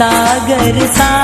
સાગર સા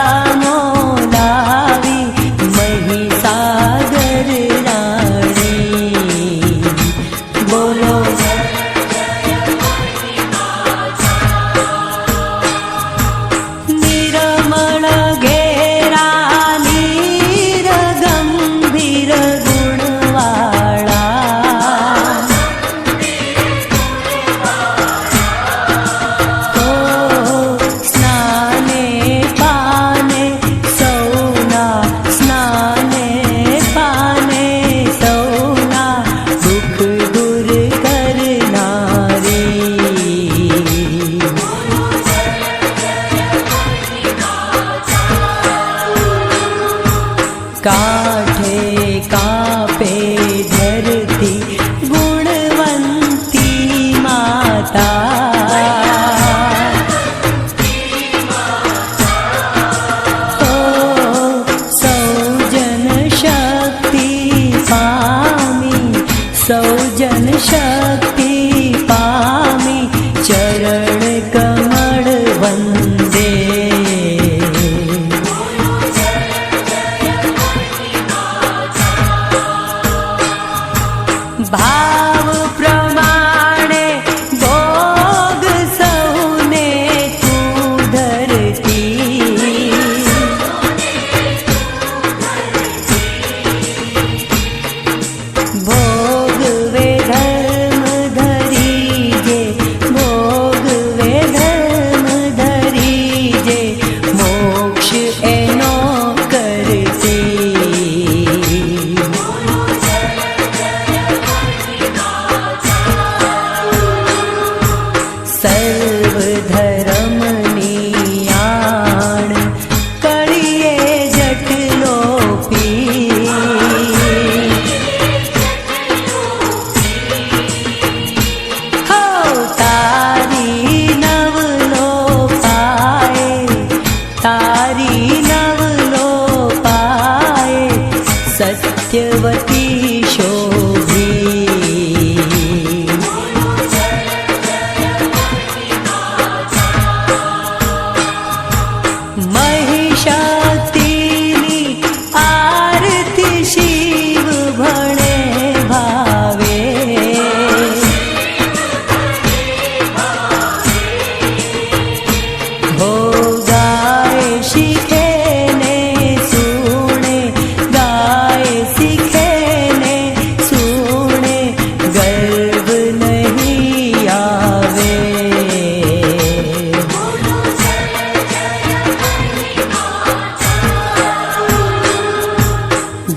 सर्वधर्म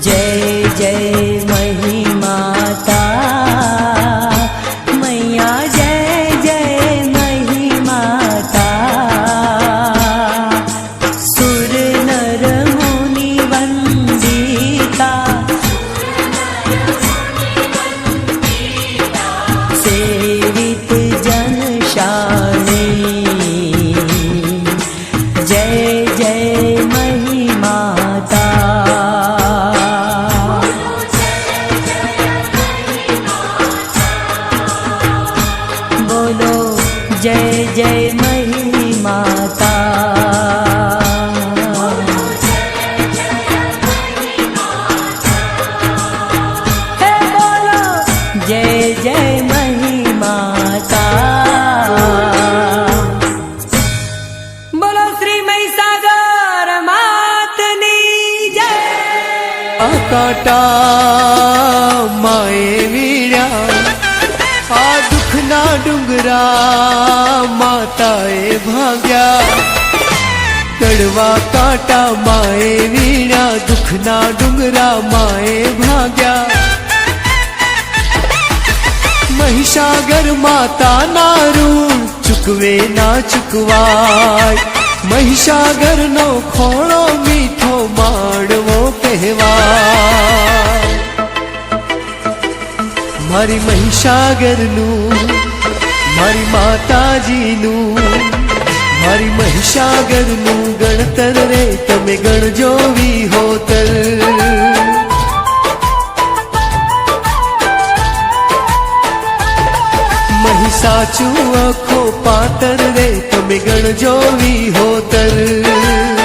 J J. કાંટા માએ વીણ્યા. આ દુઃખના ડુંગરા માતાએ ભાગ્યા. કડવા કાંટા માએ વીણ્યા, દુઃખના ડુંગરા માએ ભાગ્યા. મહિષાગર માતાના ઋણ ચૂકવે ના ચૂકવાય. મહિષાગરનો ખોળો મીઠો માણવો કહેવા મારી મહિષાગરનું, મારી માતાજીનું, મારી મહિષાગરનું ગણતર રે તમે ગણજો વિહોતર મહી સાચું આખો પાતર રે બિગણ જોવી હોતર